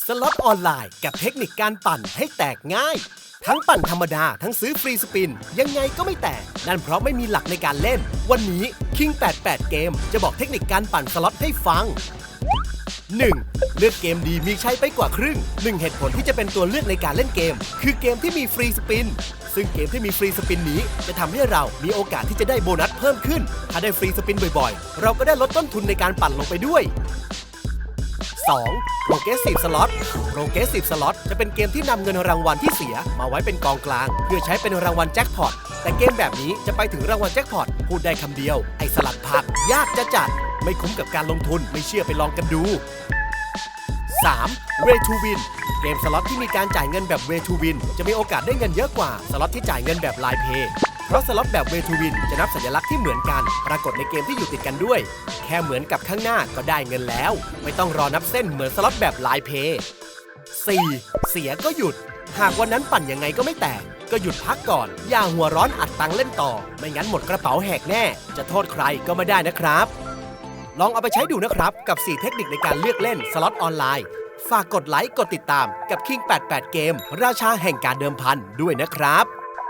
สล็อตออนไลน์กับเทคนิคการปั่นให้แตกง่าย ทั้งปั่นธรรมดาทั้งซื้อฟรีสปิน ยังไงก็ไม่แตก นั่นเพราะไม่มีหลักในการเล่น วันนี้ King 88 เกม จะบอกเทคนิคการปั่นสล็อตให้ฟัง 1. เลือกเกมดีมีใช้ไปกว่าครึ่งหนึ่งเหตุผลที่จะเป็นตัวเลือกในการเล่นเกม คือเกมที่มีฟรีสปิน ซึ่งเกมที่มีฟรีสปินนี้ จะทำให้เรามีโอกาสที่จะได้โบนัสเพิ่มขึ้น ถ้าได้ฟรีสปินบ่อยๆ เราก็ได้ลดต้นทุนในการปั่นลงไปด้วย 2. Progressive Slot Progressive Slot จะเป็นเกมที่นำเงินรางวัลที่เสีย มาไว้เป็นกองกลาง เพื่อใช้เป็นรางวัลแจ็คพอต แต่เกมแบบนี้จะไปถึงรางวัลแจ็คพอต พูดได้คำเดียว ไอ้สลัดผัก ยากจะจัด ไม่คุ้มกับการลงทุนไม่เชื่อไปลองกันดู 3. Way to Win เกมสล็อตที่มีการจ่ายเงินแบบ Way to Win จะมีโอกาสได้เงินเยอะกว่าสล็อตที่จ่ายเงินแบบ Line Pay เพราะสล็อตแบบ Way to Win จะนับสัญลักษณ์ที่เหมือนกัน ปรากฏในเกมที่อยู่ติดกันด้วย แค่เหมือนกับข้างหน้าก็ได้เงินแล้ว ไม่ต้องรอนับเส้นเหมือนสล็อตแบบ Line Pay 4. เสียก็หยุด หากวันนั้นปั่นยังไงก็ไม่แตก ก็หยุดพักก่อน อย่าหัวร้อนอัดตังเล่นต่อ ไม่งั้นหมดกระเป๋าแหกแน่ จะโทษใครก็ไม่ได้นะครับ ลองเอาไปใช้ดูนะครับกับ 4 เทคนิคในการเลือกเล่นสล็อตออนไลน์ ฝากกดไลค์กดติดตามกับ King 88 เกม ราชาแห่งการเดิมพันด้วยนะครับ